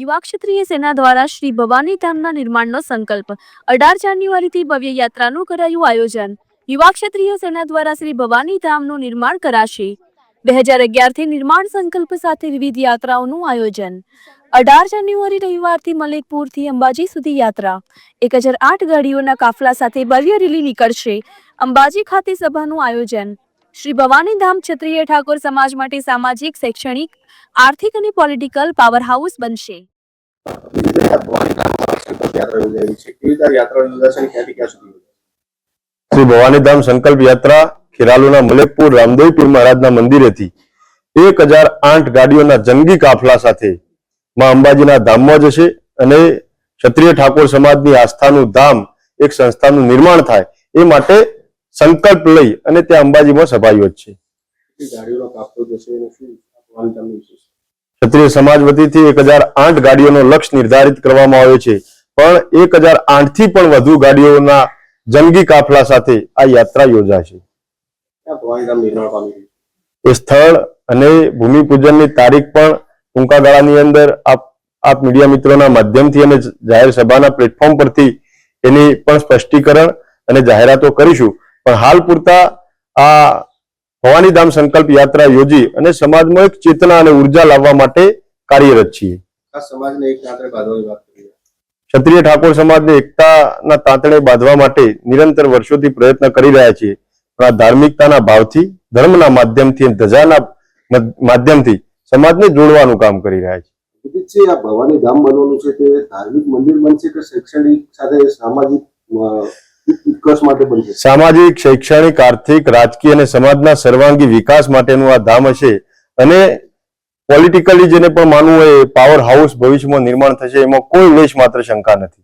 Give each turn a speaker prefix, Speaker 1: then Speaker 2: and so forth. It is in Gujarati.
Speaker 1: યુવા ક્ષત્રિય સેના દ્વારા શ્રી ભવાની ધામના નિર્માણનો સંકલ્પ. અઢાર જાન્યુઆરીથી ભવ્ય યાત્રાનું કરાયું આયોજન. યુવા ક્ષત્રિય સેના દ્વારા શ્રી ભવાની ધામનું નિર્માણ કરાશે. બે હજાર અગિયારથી નિર્માણ સંકલ્પ સાથે વિવિધ યાત્રાઓનું આયોજન. અઢાર જાન્યુઆરી રવિવારથી મલેકપુરથી અંબાજી સુધી યાત્રા. એક હજાર આઠ ગાડીઓના કાફલા સાથે ભવ્ય રેલી નીકળશે. અંબાજી ખાતે સભાનું આયોજન. શ્રી ભવાની ધામ ક્ષત્રિય ઠાકોર સમાજ માટે સામાજિક, શૈક્ષણિક, આર્થિક અને પોલિટિકલ પાવર હાઉસ બનશે.
Speaker 2: શ્રી ભવાની ધામ સંકલ્પ યાત્રા
Speaker 3: ખેરાલુના મલેકપુર રામદેવપીર મહારાજના મંદિરેથી એક હજાર આઠ ગાડીઓના જંગી કાફલા સાથે માં અંબાજીના ધામમાં જશે અને ક્ષત્રિય ઠાકોર સમાજની આસ્થાનું ધામ એક સંસ્થાનું નિર્માણ થાય એ માટે સંકલ્પ લઈ અને ત્યાં અંબાજીમાં સભા યોજશે ક્ષત્રિય સમાજ વતીથી એક હજાર આઠ ગાડીઓનો લક્ષ્ય નિર્ધારિત કરવામાં આવ્યો છે. પણ એક હજાર આઠથી પણ વધુ ગાડીઓના જંગી કાફલા સાથે આ યાત્રા યોજાશે. એ સ્થળ અને ભૂમિપૂજનની તારીખ પણ ટૂંકા ગાળાની અંદર આપ આપ મીડિયા મિત્રોના માધ્યમથી અને જાહેર સભાના પ્લેટફોર્મ પરથી એની પણ સ્પષ્ટીકરણ અને જાહેરાતો કરીશું. પણ હાલ પૂરતા આ ભવાની ધામ સંકલ્પ યાત્રા યોજી અને સમાજમાં એક ચેતના અને ઊર્જા લાવવા માટે કાર્યરત છીએ. ક્ષત્રિય ઠાકોર સમાજને એકતાના તાંતણે બાંધવા માટે નિરંતર વર્ષોથી પ્રયત્ન કરી રહ્યા છીએ. પણ આ ધાર્મિકતાના ભાવથી ધર્મના માધ્યમથી ધજાના માધ્યમથી સમાજને જોડવાનું કામ કરી રહ્યા છે
Speaker 2: આ ભવાની ધામ બનવાનું છે તે ધાર્મિક મંદિર બનશે કે શૈક્ષણિક સાથે સામાજિક
Speaker 3: સામાજિક, શૈક્ષણિક, આર્થિક, રાજકીય અને સમાજના સર્વાંગી વિકાસ માટેનું આ ધામ હશે અને પોલિટિકલી જેને પણ માનવું હોય પાવર હાઉસ ભવિષ્યમાં નિર્માણ થશે, એમાં કોઈ લેશ માત્ર શંકા નથી.